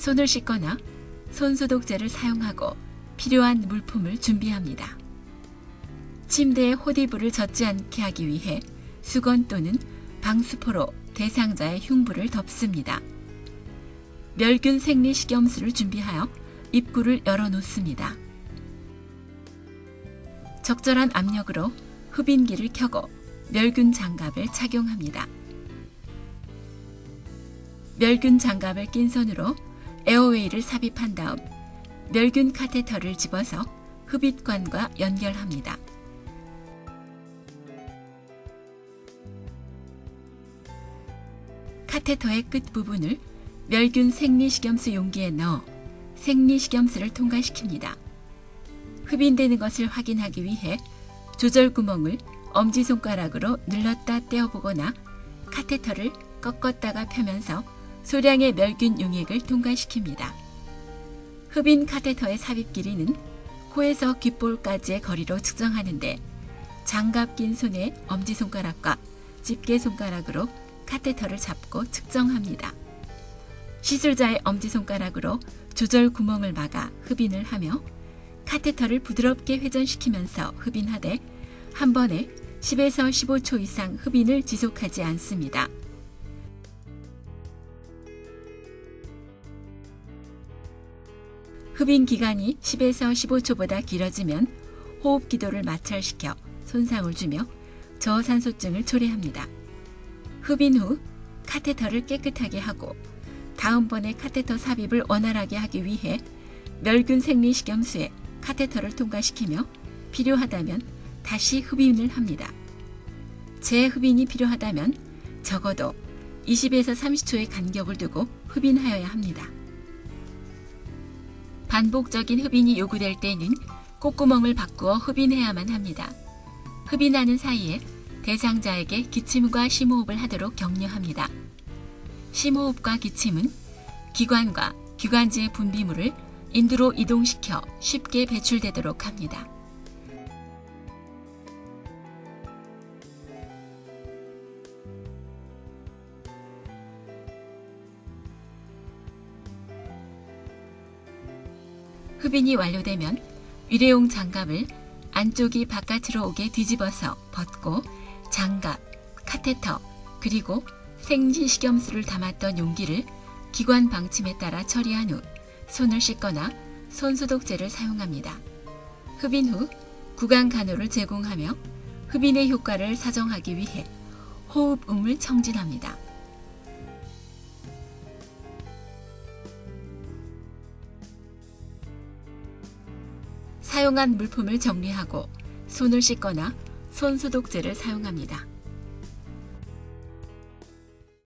손을 씻거나 손소독제를 사용하고 필요한 물품을 준비합니다. 침대에 호디부를 젖지 않게 하기 위해 수건 또는 방수포로 대상자의 흉부를 덮습니다. 멸균 생리 식염수를 준비하여 입구를 열어놓습니다. 적절한 압력으로 흡인기를 켜고 멸균 장갑을 착용합니다. 멸균 장갑을 낀 손으로 에어웨이를 삽입한 다음 멸균 카테터를 집어서 흡입관과 연결합니다. 카테터의 끝 부분을 멸균 생리식염수 용기에 넣어 생리식염수를 통과시킵니다. 흡인되는 것을 확인하기 위해 조절 구멍을 엄지손가락으로 눌렀다 떼어보거나 카테터를 꺾었다가 펴면서 소량의 멸균 용액을 통과시킵니다. 흡인 카테터의 삽입 길이는 코에서 귓볼까지의 거리로 측정하는데 장갑 낀 손의 엄지손가락과 집게손가락으로 카테터를 잡고 측정합니다. 시술자의 엄지손가락으로 조절 구멍을 막아 흡인을 하며 카테터를 부드럽게 회전시키면서 흡인하되 한 번에 10에서 15초 이상 흡인을 지속하지 않습니다. 흡인 기간이 10에서 15초보다 길어지면 호흡 기도를 마찰시켜 손상을 주며 저산소증을 초래합니다. 흡인 후 카테터를 깨끗하게 하고 다음번에 카테터 삽입을 원활하게 하기 위해 멸균 생리식염수에 카테터를 통과시키며 필요하다면 다시 흡인을 합니다. 재흡인이 필요하다면 적어도 20에서 30초의 간격을 두고 흡인하여야 합니다. 반복적인 흡인이 요구될 때는 콧구멍을 바꾸어 흡인해야만 합니다. 흡인하는 사이에 대상자에게 기침과 심호흡을 하도록 격려합니다. 심호흡과 기침은 기관과 기관지의 분비물을 인두로 이동시켜 쉽게 배출되도록 합니다. 흡인이 완료되면 일회용 장갑을 안쪽이 바깥으로 오게 뒤집어서 벗고 장갑, 카테터, 그리고 생리식염수를 담았던 용기를 기관 방침에 따라 처리한 후 손을 씻거나 손소독제를 사용합니다. 흡인 후 구강 간호를 제공하며 흡인의 효과를 사정하기 위해 호흡음을 청진합니다. 사용한 물품을 정리하고 손을 씻거나 손소독제를 사용합니다.